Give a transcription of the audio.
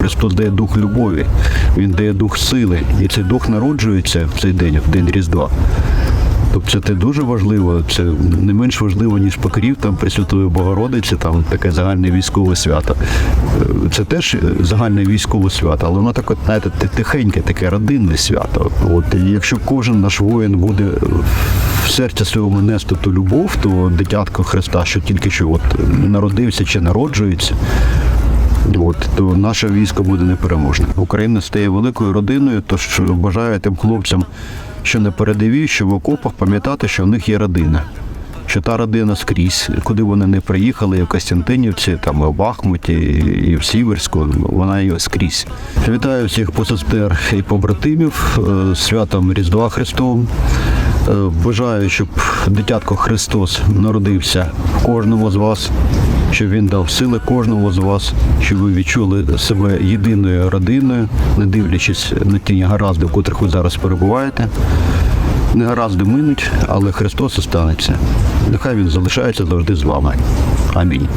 Христос дає дух любові, Він дає дух сили. І цей дух народжується в цей день, в день Різдва. Тобто це дуже важливо, це не менш важливо, ніж покрів там Пресвятої Богородиці, там таке загальне військове свято. Е, Це теж загальне військове свято, але воно таке, знаєте, тихеньке, таке родинне свято. От і якщо кожен наш воїн буде в серці своєму нести ту любов, то дитятко Христа, що тільки що от народився чи народжується. От то наше військо буде непереможне. Україна стає великою родиною. Тож бажаю тим хлопцям, що на передовій, що в окопах пам'ятати, що в них є родина. Що та родина скрізь, куди вони не приїхали, і в Костянтинівці, там і в Бахмуті, і в Сіверську, вона є скрізь. Вітаю всіх посестер і побратимів е, з святом Різдва Христовим. Е, Бажаю, щоб дитятко Христос народився кожному з вас, щоб він дав сили кожному з вас, щоб ви відчули себе єдиною родиною, не дивлячись на ті негаразди, в котрих ви зараз перебуваєте. Негаразди минуть, але Христос останеться. Нехай він залишається завжди з вами. Амінь.